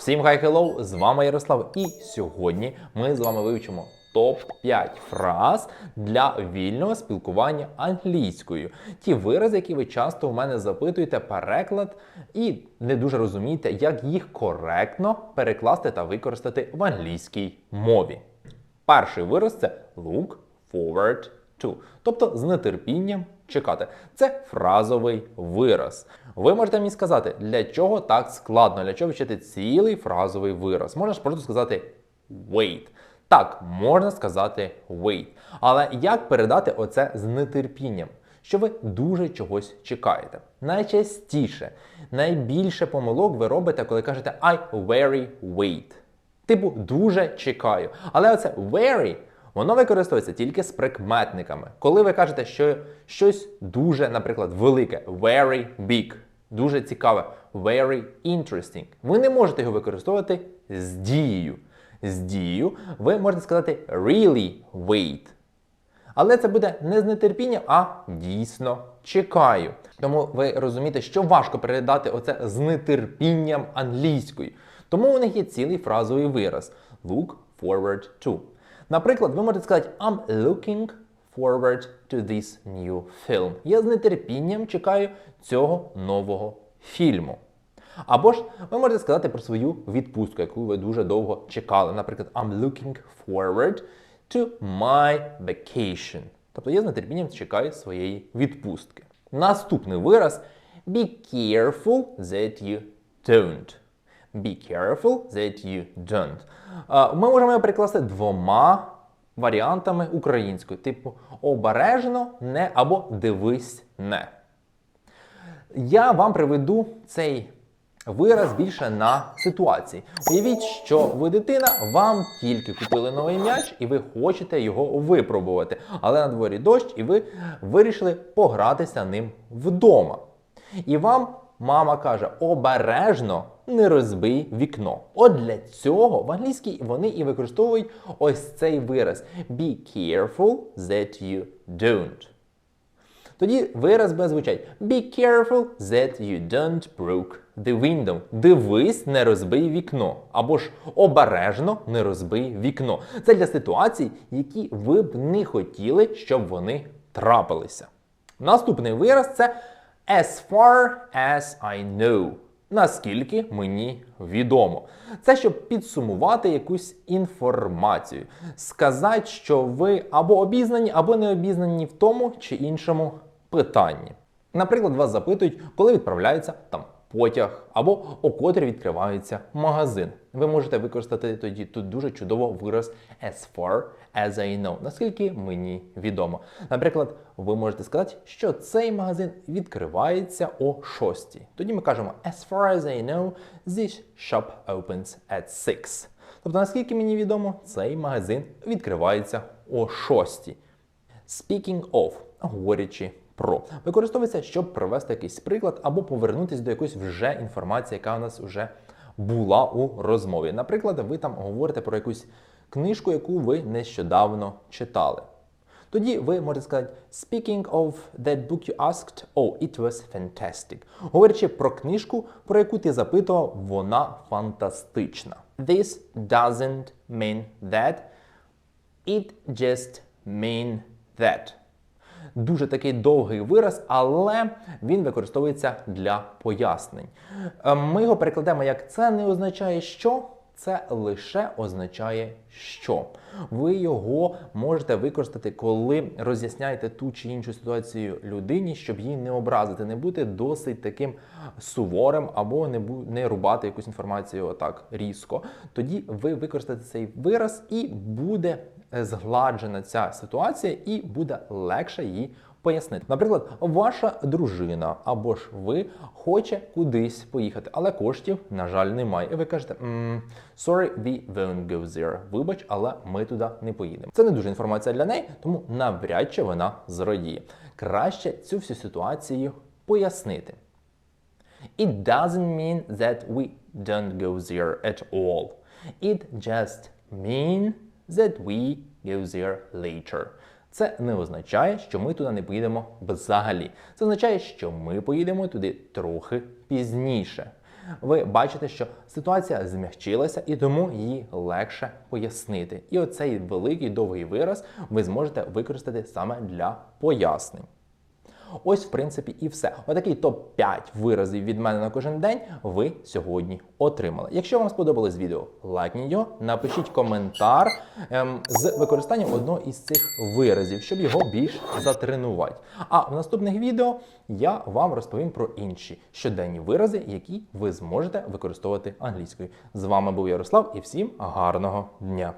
Всім хай хеллоу! З вами Ярослав. І сьогодні ми з вами вивчимо топ-5 фраз для вільного спілкування англійською. Ті вирази, які ви часто у мене запитуєте, переклад і не дуже розумієте, як їх коректно перекласти та використати в англійській мові. Перший вираз це look forward to, тобто з нетерпінням чекати. Це фразовий вираз. Ви можете мені сказати, для чого так складно, для чого вчити цілий фразовий вираз. Можна ж просто сказати wait. Так, можна сказати wait. Але як передати оце з нетерпінням? Що ви дуже чогось чекаєте. Найчастіше, найбільше помилок ви робите, коли кажете I very wait. Типу, дуже чекаю. Але оце very, воно використовується тільки з прикметниками. Коли ви кажете, що щось дуже, наприклад, велике, very big, дуже цікаве, very interesting, ви не можете його використовувати з дією. З дією ви можете сказати really wait. Але це буде не з нетерпінням, а дійсно чекаю. Тому ви розумієте, що важко передати оце з нетерпінням англійською. Тому у них є цілий фразовий вираз look forward to. Наприклад, ви можете сказати I'm looking forward to this new film. Я з нетерпінням чекаю цього нового фільму. Або ж ви можете сказати про свою відпустку, яку ви дуже довго чекали. Наприклад, I'm looking forward to my vacation. Тобто я з нетерпінням чекаю своєї відпустки. Наступний вираз be careful that you don't. Be careful that you don't. Ми можемо його прикласти двома варіантами українською, типу обережно не або дивись не. Я вам приведу цей вираз більше на ситуації. Уявіть, що ви дитина, вам тільки купили новий м'яч, і ви хочете його випробувати. Але на дворі дощ, і ви вирішили погратися ним вдома. І вам мама каже: обережно не розбий вікно. От для цього в англійській вони і використовують ось цей вираз: Be careful that you don't. Тоді вираз буде звучать Be careful that you don't broke the window. Дивись, не розбий вікно. Або ж обережно не розбий вікно. Це для ситуацій, які ви б не хотіли, щоб вони трапилися. Наступний вираз це as far as I know. Наскільки мені відомо. Це щоб підсумувати якусь інформацію, сказати, що ви або обізнані, або не обізнані в тому чи іншому питанні. Наприклад, вас запитують, коли відправляється там потяг, або о котрі відкривається магазин. Ви можете використати тоді тут дуже чудово вираз as far as I know, наскільки мені відомо. Наприклад, ви можете сказати, що цей магазин відкривається о 6. Тоді ми кажемо as far as I know, this shop opens at 6. Тобто, наскільки мені відомо, цей магазин відкривається о 6. Speaking of, говорячи про, використовується, щоб привести якийсь приклад або повернутися до якоїсь вже інформації, яка у нас вже була у розмові. Наприклад, ви там говорите про якусь книжку, яку ви нещодавно читали. Тоді ви можете сказати Speaking of that book you asked, oh, it was fantastic. Говорячи про книжку, про яку ти запитував, вона фантастична. This doesn't mean that. It just mean that. Дуже такий довгий вираз, але він використовується для пояснень. Е, Ми його перекладемо як це не означає що. Це лише означає що. Ви його можете використати, коли роз'ясняєте ту чи іншу ситуацію людині, щоб її не образити, не бути досить таким суворим або не бу- не рубати якусь інформацію отак різко. Тоді ви використаєте цей вираз і буде згладжена ця ситуація, і буде легше її пояснити. Наприклад, ваша дружина або ж ви хоче кудись поїхати, але коштів, на жаль, немає. І ви кажете, «М, sorry, we won't go there. Вибач, але ми туди не поїдемо. Це не дуже інформація для неї, тому навряд чи вона зрадіє. Краще цю всю ситуацію пояснити. It doesn't mean that we don't go there at all. It just means that we go there later. Це не означає, що ми туди не поїдемо взагалі. Це означає, що ми поїдемо туди трохи пізніше. ви бачите, що ситуація змягчилася і тому її легше пояснити. І оцей великий довгий вираз ви зможете використати саме для пояснень. Ось, в принципі, і все. Отакий топ-5 виразів від мене на кожен день ви сьогодні отримали. Якщо вам сподобалось відео, лайкніть його, напишіть коментар ем, з використанням одного із цих виразів, щоб його більш затренувати. А в наступних відео я вам розповім про інші щоденні вирази, які ви зможете використовувати англійською. З вами був Ярослав і всім гарного дня!